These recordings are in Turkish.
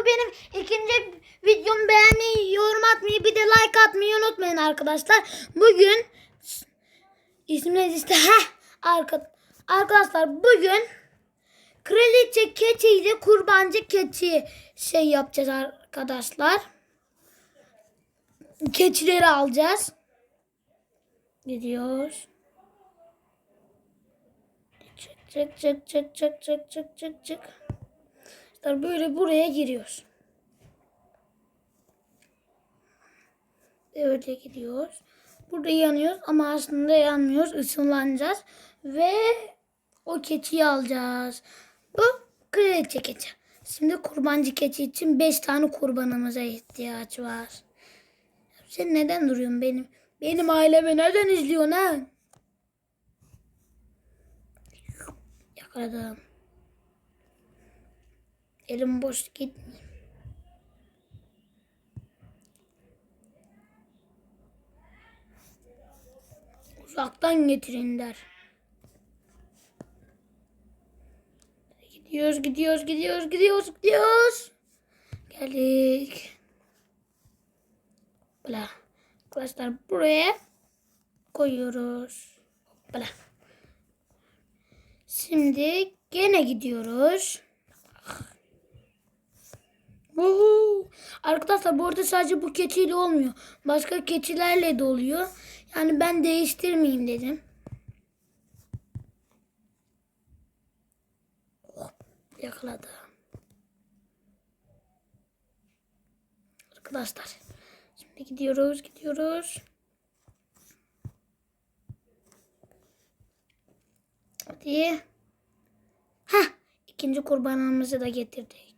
bu benim ikinci videomu beğenmeyi, yorum atmayı, bir de like atmayı unutmayın arkadaşlar. Bugün neydi işte? Heh, arka, arkadaşlar bugün kraliçe keçi ile kurbancı keçi şey yapacağız arkadaşlar. Keçileri alacağız. Gidiyoruz. Çık çık çık çık çık çık çık çık İşte böyle buraya giriyoruz. Öyle gidiyoruz. Burada yanıyoruz ama aslında yanmıyoruz. Isınlanacağız. Ve o keçiyi alacağız. Bu kraliçe keçi. Şimdi kurbancı keçi için 5 tane kurbanımıza ihtiyaç var. Sen neden duruyorsun benim? Benim ailemi neden izliyorsun ha? Yakaladım. Elim boş gitmiyor. Uzaktan getirin der. Gidiyoruz, gidiyoruz, gidiyoruz, gidiyoruz, gidiyoruz. Geldik. Bla. Arkadaşlar buraya koyuyoruz. Bla. Şimdi gene gidiyoruz. Uhu. Arkadaşlar bu arada sadece bu keçiyle olmuyor. Başka keçilerle de oluyor. Yani ben değiştirmeyeyim dedim. Hop, yakaladım. Arkadaşlar şimdi gidiyoruz gidiyoruz. Hadi. Heh, ikinci kurbanımızı da getirdik.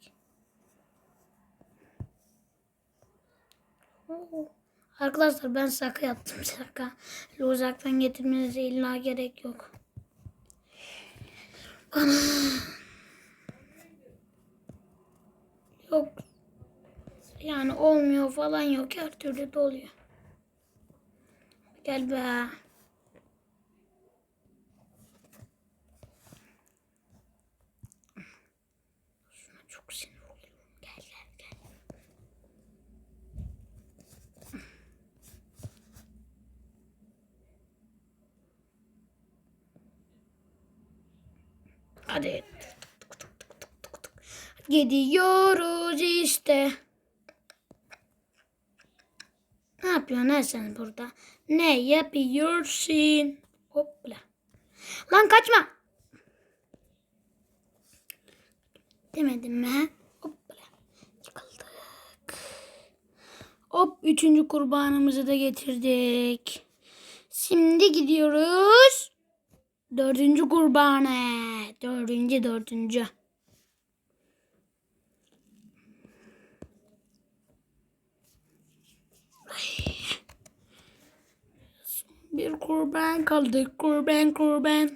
Arkadaşlar ben şaka yaptım şaka. Uzaktan getirmenize illa gerek yok. Yok. Yani olmuyor falan yok. Her türlü de oluyor. Gel be. Şuna çok sinir oluyorum. Gel gel gel. Hadi. Gidiyoruz işte. Ne yapıyorsun sen burada? Ne yapıyorsun? Hopla. Lan kaçma. Demedim mi? Hopla. Yıkıldık. Hop üçüncü kurbanımızı da getirdik. Şimdi gidiyoruz. Dördüncü kurbanı. Dördüncü dördüncü. Son Bir kurban kaldı. Kurban kurban.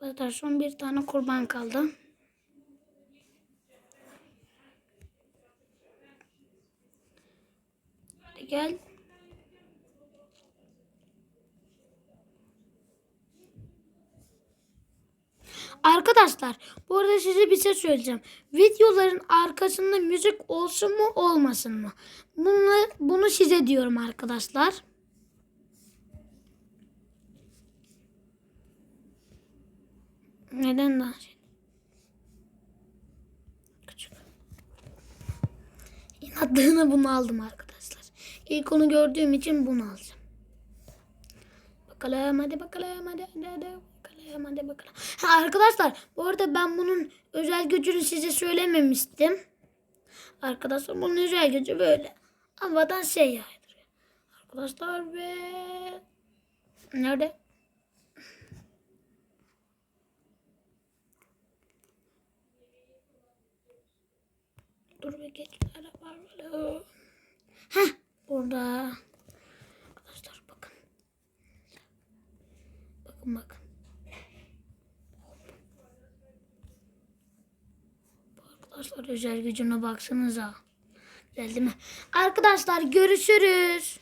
Arkadaşlar son bir tane kurban kaldı. Gel. Arkadaşlar bu arada size bir şey söyleyeceğim. Videoların arkasında müzik olsun mu olmasın mı? Bunu, bunu size diyorum arkadaşlar. Neden daha şey? Küçük. İnatlığına bunu aldım arkadaşlar. İlk onu gördüğüm için bunu alacağım. Bakalım hadi bakalım hadi hadi hadi bakalım hadi bakalım. Ha, arkadaşlar bu arada ben bunun özel gücünü size söylememiştim. Arkadaşlar bunun özel gücü böyle. Havadan şey yaydırıyor. Arkadaşlar ve... Nerede? Dur bir geç. Araba var. Heh burada. Arkadaşlar bakın. Bakın bakın. Bu Arkadaşlar özel gücüne baksanıza. Güzel değil mi? Arkadaşlar görüşürüz.